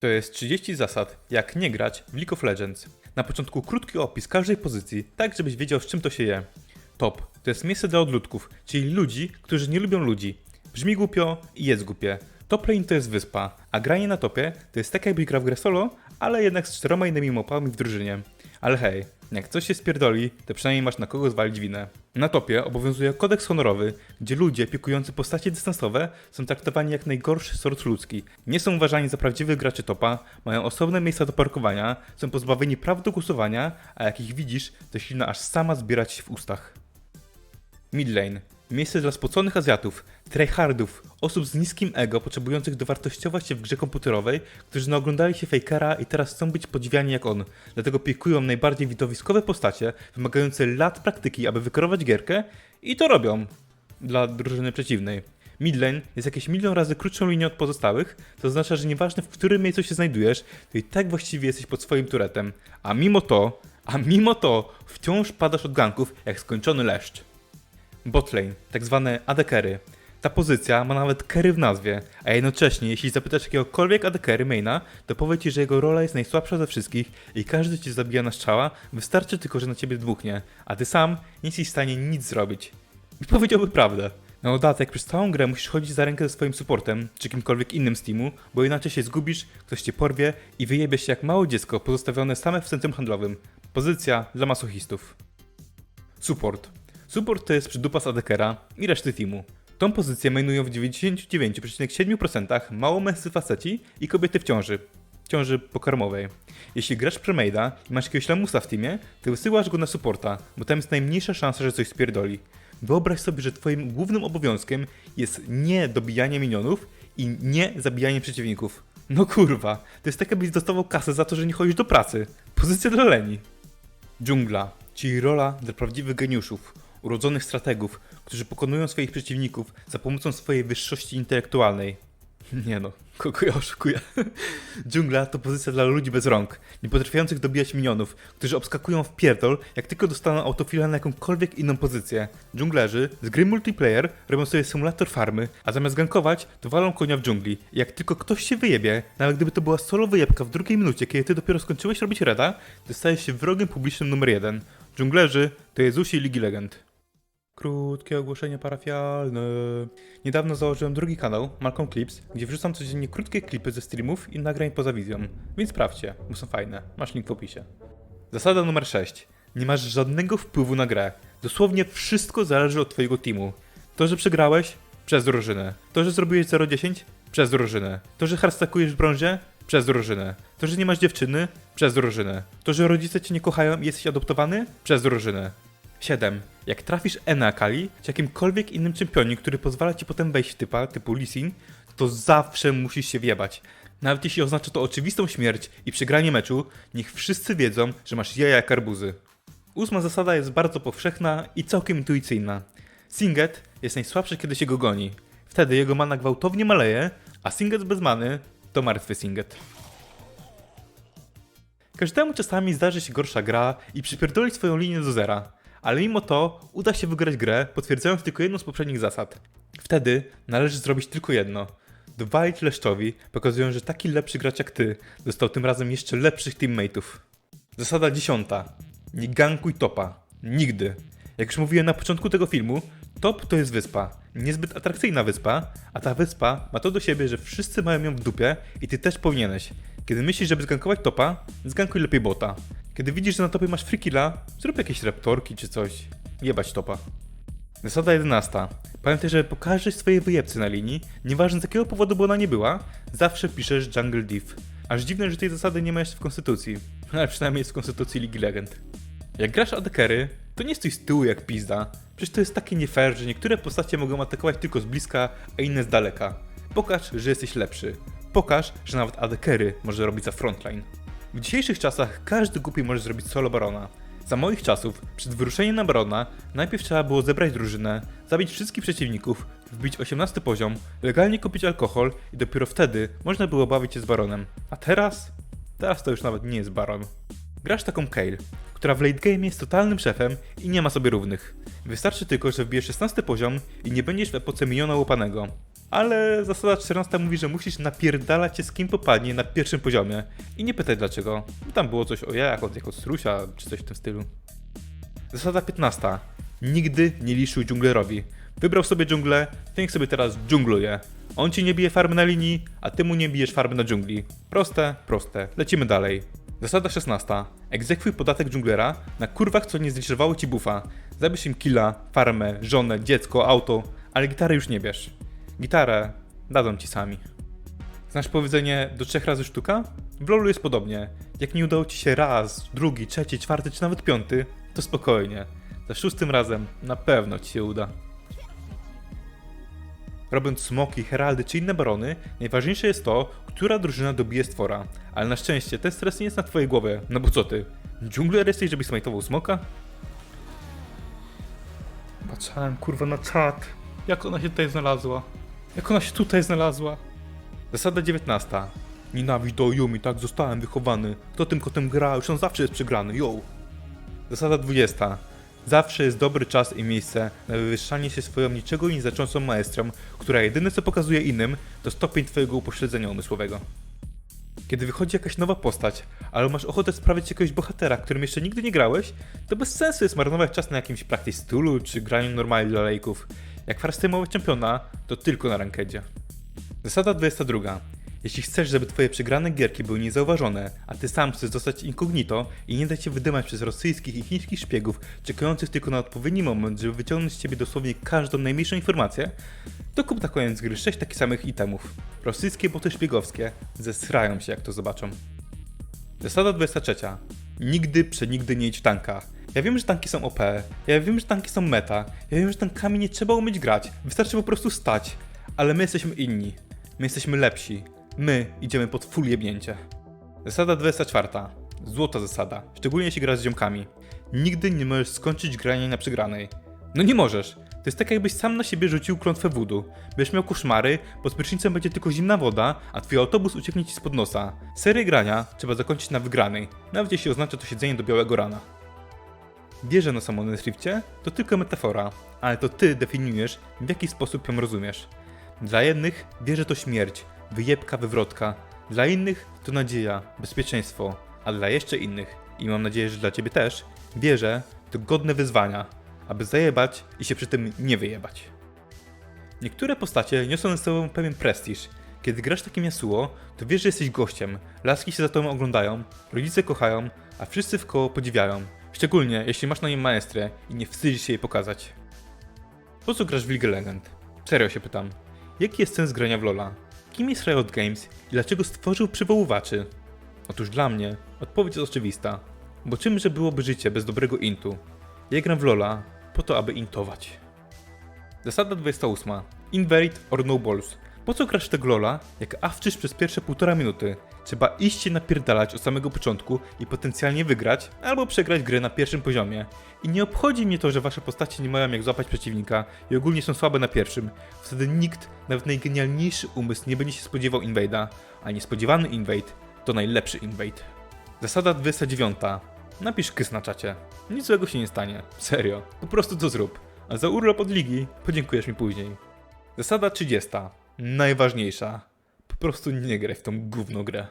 To jest 30 zasad, jak nie grać w League of Legends. Na początku krótki opis każdej pozycji, tak żebyś wiedział z czym to się je. Top to jest miejsce dla odludków, czyli ludzi, którzy nie lubią ludzi. Brzmi głupio i jest głupie. Top lane to jest wyspa, a granie na topie to jest tak jakbyś grał w grę solo, ale jednak z czteroma innymi mopami w drużynie. Ale hej, jak coś się spierdoli, to przynajmniej masz na kogo zwalić winę. Na topie obowiązuje kodeks honorowy, gdzie ludzie pikujący postacie dystansowe są traktowani jak najgorszy sort ludzki. Nie są uważani za prawdziwych graczy topa, mają osobne miejsca do parkowania, są pozbawieni praw do głosowania, a jak ich widzisz, to silna aż sama zbierać się w ustach. Midlane. Miejsce dla spoconych Azjatów, tryhardów, osób z niskim ego potrzebujących dowartościować się w grze komputerowej, którzy naoglądali się Fakera i teraz chcą być podziwiani jak on. Dlatego pikują najbardziej widowiskowe postacie, wymagające lat praktyki, aby wykorować gierkę i to robią. Dla drużyny przeciwnej. Midlane jest jakieś milion razy krótszą linią od pozostałych, to oznacza, że nieważne w którym miejscu się znajdujesz, to i tak właściwie jesteś pod swoim turetem. A mimo to, a mimo to wciąż padasz od ganków jak skończony leszcz. Botlane, tak zwane AD carry. Ta pozycja ma nawet carry w nazwie, a jednocześnie jeśli zapytasz jakiegokolwiek AD carry maina, to powie ci, że jego rola jest najsłabsza ze wszystkich i każdy ci zabija na strzała, wystarczy tylko, że na ciebie dmuchnie, a ty sam nie jesteś w stanie nic zrobić. I powiedziałby prawdę. Na dodatek przez całą grę musisz chodzić za rękę ze swoim supportem, czy kimkolwiek innym z teamu, bo inaczej się zgubisz, ktoś cię porwie i wyjebie się jak małe dziecko pozostawione same w centrum handlowym. Pozycja dla masochistów. Support. Support to jest przydupa z ADKera i reszty teamu. Tą pozycję mainują w 99,7% mało męscy faceci i kobiety w ciąży. W ciąży pokarmowej. Jeśli grasz premade'a i masz jakiegoś lamusa w teamie, to wysyłasz go na supporta, bo tam jest najmniejsza szansa, że coś spierdoli. Wyobraź sobie, że twoim głównym obowiązkiem jest nie dobijanie minionów i nie zabijanie przeciwników. No kurwa, to jest tak jakbyś dostawał kasę za to, że nie chodzisz do pracy. Pozycja dla leni. Dżungla, czyli rola dla prawdziwych geniuszów, urodzonych strategów, którzy pokonują swoich przeciwników za pomocą swojej wyższości intelektualnej. Nie no, kogo ja oszukuję? Dżungla to pozycja dla ludzi bez rąk, nie potrafiących dobijać minionów, którzy obskakują w pierdol, jak tylko dostaną autofila na jakąkolwiek inną pozycję. Dżunglerzy z gry multiplayer robią sobie symulator farmy, a zamiast gankować, to walą konia w dżungli. Jak tylko ktoś się wyjebie, nawet gdyby to była solo wyjebka w drugiej minucie, kiedy ty dopiero skończyłeś robić reda, to stajesz się wrogiem publicznym numer jeden. Dżunglerzy to Jezusi Ligi Legend. Krótkie ogłoszenie parafialne. Niedawno założyłem drugi kanał, Malcolm Clips, gdzie wrzucam codziennie krótkie klipy ze streamów i nagrań poza wizją. Więc sprawdźcie, bo są fajne. Masz link w opisie. Zasada numer 6. Nie masz żadnego wpływu na grę. Dosłownie wszystko zależy od twojego teamu. To, że przegrałeś? Przez drużynę. To, że zrobiłeś 0-10? Przez drużynę. To, że hardstackujesz w brązie? Przez drużynę. To, że nie masz dziewczyny? Przez drużynę. To, że rodzice cię nie kochają i jesteś adoptowany? Przez drużynę. 7. Jak trafisz E na Akali, czy jakimkolwiek innym czempionie, który pozwala ci potem wejść w typa, typu Lee Sin, to zawsze musisz się wjebać. Nawet jeśli oznacza to oczywistą śmierć i przegranie meczu, niech wszyscy wiedzą, że masz jaja jak arbuzy. Ósma zasada jest bardzo powszechna i całkiem intuicyjna. Singet jest najsłabszy, kiedy się go goni. Wtedy jego mana gwałtownie maleje, a Singet bez many to martwy Singet. Każdemu czasami zdarzy się gorsza gra i przypierdolić swoją linię do zera, ale mimo to uda się wygrać grę, potwierdzając tylko jedną z poprzednich zasad. Wtedy należy zrobić tylko jedno. Dowalić leszczowi, pokazując, że taki lepszy gracz jak ty dostał tym razem jeszcze lepszych teammateów. Zasada dziesiąta. Nie gankuj topa. Nigdy. Jak już mówiłem na początku tego filmu, top to jest wyspa. Niezbyt atrakcyjna wyspa, a ta wyspa ma to do siebie, że wszyscy mają ją w dupie i ty też powinieneś. Kiedy myślisz, żeby zgankować topa, zgankuj lepiej bota. Kiedy widzisz, że na topie masz free killa, zrób jakieś raptorki czy coś. Jebać topa. Zasada 11. Pamiętaj, że po każdej swojej wyjebcy na linii, nieważne z jakiego powodu by ona nie była, zawsze piszesz Jungle Div. Aż dziwne, że tej zasady nie ma jeszcze w konstytucji. Ale przynajmniej jest w konstytucji Ligi Legend. Jak grasz AD carry, to nie stój z tyłu jak pizda. Przecież to jest takie nie fair, że niektóre postacie mogą atakować tylko z bliska, a inne z daleka. Pokaż, że jesteś lepszy. Pokaż, że nawet AD carry może robić za frontline. W dzisiejszych czasach każdy głupi może zrobić solo barona. Za moich czasów, przed wyruszeniem na barona, najpierw trzeba było zebrać drużynę, zabić wszystkich przeciwników, wbić 18 poziom, legalnie kupić alkohol i dopiero wtedy można było bawić się z baronem. A teraz? Teraz to już nawet nie jest baron. Grasz taką Kale, która w late game jest totalnym szefem i nie ma sobie równych. Wystarczy tylko, że wbijesz 16 poziom i nie będziesz w epoce miniona łopanego. Ale zasada 14 mówi, że musisz napierdalać się z kim popadnie na pierwszym poziomie. I nie pytaj dlaczego. Tam było coś o jajach od jako strusia, czy coś w tym stylu. Zasada 15. Nigdy nie liszuj dżunglerowi. Wybrał sobie dżunglę, to niech sobie teraz dżungluje. On ci nie bije farmy na linii, a ty mu nie bijesz farmy na dżungli. Proste, proste. Lecimy dalej. Zasada 16. Egzekwuj podatek dżunglera na kurwach, co nie zliczywały ci buffa. Zabierz im killa, farmę, żonę, dziecko, auto, ale gitary już nie bierz. Gitarę dadzą ci sami. Znasz powiedzenie do trzech razy sztuka? W LoLu jest podobnie. Jak nie udało ci się raz, drugi, trzeci, czwarty czy nawet piąty, to spokojnie. Za szóstym razem na pewno ci się uda. Robiąc smoki, heraldy czy inne barony, najważniejsze jest to, która drużyna dobije stwora. Ale na szczęście ten stres nie jest na twojej głowie, no bo co ty? Dżungler jesteś, żebyś smajtował smoka? Patrzałem kurwa na czat. Jak ona się tutaj znalazła? Jak ona się tutaj znalazła? Zasada 19. Nienawiść do Yumi, tak zostałem wychowany. Kto tym kotem gra, już on zawsze jest przegrany, yo. Zasada 20. Zawsze jest dobry czas i miejsce na wywyższanie się swoją niczego nie znaczącą maestrą, która jedyne co pokazuje innym, to stopień twojego upośledzenia umysłowego. Kiedy wychodzi jakaś nowa postać, ale masz ochotę sprawić jakiegoś bohatera, którym jeszcze nigdy nie grałeś, to bez sensu jest marnować czas na jakimś practice stulu czy graniu normalnie dla lejków. Jak farstymować czempiona, to tylko na rankedzie. Zasada 22. Jeśli chcesz, żeby twoje przegrane gierki były niezauważone, a ty sam chcesz zostać incognito i nie dać się wydymać przez rosyjskich i chińskich szpiegów, czekających tylko na odpowiedni moment, żeby wyciągnąć z ciebie dosłownie każdą najmniejszą informację, to kup na koniec gry 6 takich samych itemów. Rosyjskie boty szpiegowskie zesrają się jak to zobaczą. Zasada 23. Nigdy przenigdy nie idź w tanka. Ja wiem, że tanki są OP, ja wiem, że tanki są meta, ja wiem, że tankami nie trzeba umieć grać, wystarczy po prostu stać. Ale my jesteśmy inni. My jesteśmy lepsi. My idziemy pod full jebnięcie. Zasada 24. Złota zasada, szczególnie jeśli grasz z ziomkami. Nigdy nie możesz skończyć grania na przegranej. No nie możesz. To jest tak jakbyś sam na siebie rzucił klątwę wódu. Będziesz miał koszmary, pod prysznicem będzie tylko zimna woda, a twój autobus ucieknie ci spod nosa. Serię grania trzeba zakończyć na wygranej, nawet jeśli oznacza to siedzenie do białego rana. Wierzę na samą Rifcie to tylko metafora, ale to ty definiujesz, w jaki sposób ją rozumiesz. Dla jednych wierzę to śmierć, wyjebka, wywrotka. Dla innych to nadzieja, bezpieczeństwo, a dla jeszcze innych, i mam nadzieję, że dla ciebie też, wierzę to godne wyzwania, aby zajebać i się przy tym nie wyjebać. Niektóre postacie niosą ze sobą pewien prestiż. Kiedy grasz takim Yasuo, to wiesz, że jesteś gościem, laski się za tobą oglądają, rodzice kochają, a wszyscy w koło podziwiają. Szczególnie jeśli masz na nim maestrę i nie wstydzisz się jej pokazać. Po co grasz w League Legend? Serio się pytam. Jaki jest sens grania w LoLa? Kim jest Riot Games i dlaczego stworzył przywoływaczy? Otóż dla mnie odpowiedź jest oczywista. Bo czymże byłoby życie bez dobrego intu? Ja gram w LoLa po to, aby intować. Zasada 28. Invalid or no balls. Po co grasz w tego LoLa, jak awczysz przez pierwsze półtora minuty? Trzeba iść się napierdalać od samego początku i potencjalnie wygrać, albo przegrać grę na pierwszym poziomie. I nie obchodzi mnie to, że wasze postacie nie mają jak złapać przeciwnika i ogólnie są słabe na pierwszym. Wtedy nikt, nawet najgenialniejszy umysł nie będzie się spodziewał invade'a, a niespodziewany invade to najlepszy invade. Zasada 29. Napisz kys na czacie. Nic złego się nie stanie. Serio. Po prostu to zrób. A za urlop od ligi podziękujesz mi później. Zasada 30. Najważniejsza. Po prostu nie graj w tą gówno grę.